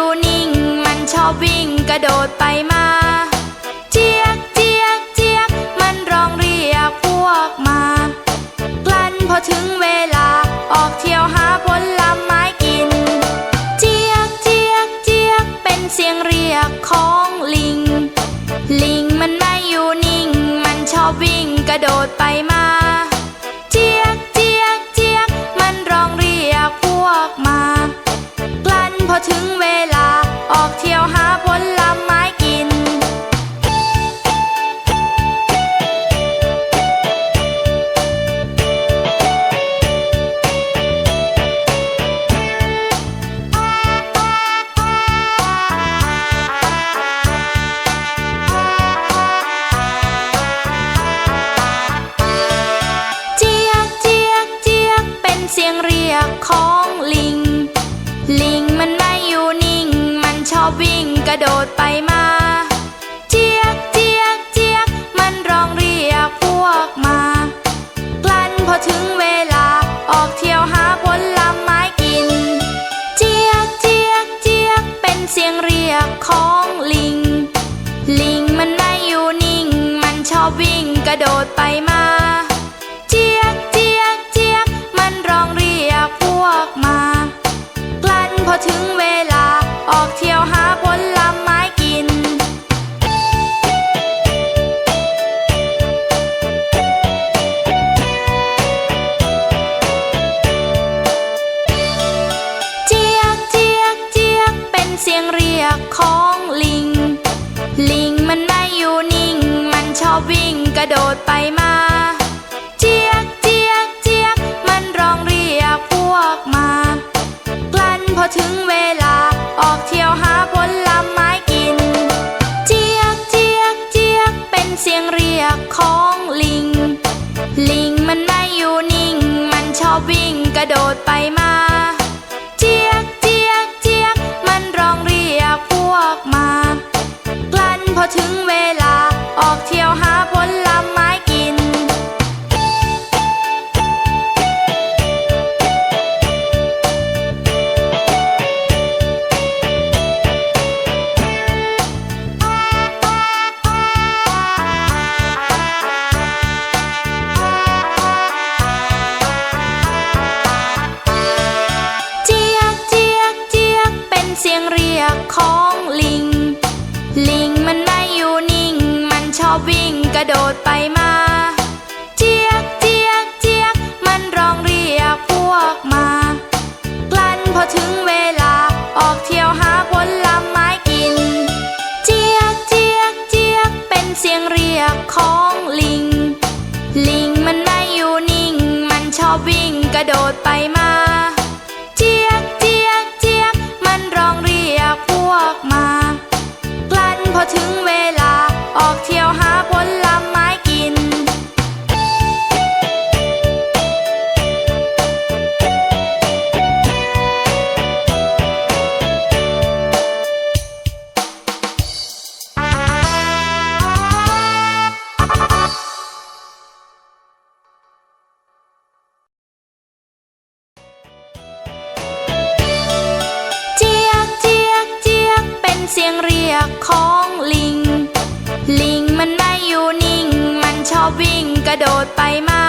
ู่นิ่ง มันชอบวิ่งกระโดดไปมาเจียกเจียกเจียกมันร้องเรียกพวกมากลั้นพอถึงเวลาออกเที่ยวหาผลไม้กินเจียกเจียกเจียกเป็นเสียงเรียกของลิง ลิงมันไม่อยู่นิ่ง มันชอบวิ่งกระโดดไปมา สียงเรียกของลิง ลิงมันไม่อยู่นิ่ง มันชอบวิ่งกระโดดไปมา เจียกเจียกเจียกมันร้องเรียกพวกมา กลั้นพอถึงเวลาออกเที่ยวหาผลลไม้กิน เจียกเจียกเจียกเป็นเสียงเรียกของลิง ลิงมันไม่อยู่นิ่ง มันชอบวิ่งกระโดดไปมา อถึงเวลาออกเที่ยวหาผลไม้กิน เจียกเจียกเจียกเป็นเสียงเรียกของลิง ลิงมันไม่อยู่นิ่ง มันชอบวิ่งกระโดดไปมา อยู่นิ่ง มันชอบวิ่งกระโดดไปมา เจียกเจียกเจียกมันร้องเรียกพวกมา กลั้นพอถึงเวลา กระโดดไปมา เจียกเจียกเจียกมันร้องเรียกพวกมา กลั้นพอถึงเวลาออกเที่ยวหาผลไม้กิน เจียกเจียกเจียกเป็นเสียงเรียกของลิง ลิงมันไม่อยู่นิ่ง มันชอบวิ่งกระโดดไปมาเจี สียงเรียกของลิง ลิงมันไม่อยู่นิ่ง มันชอบวิ่งกระโดดไปมา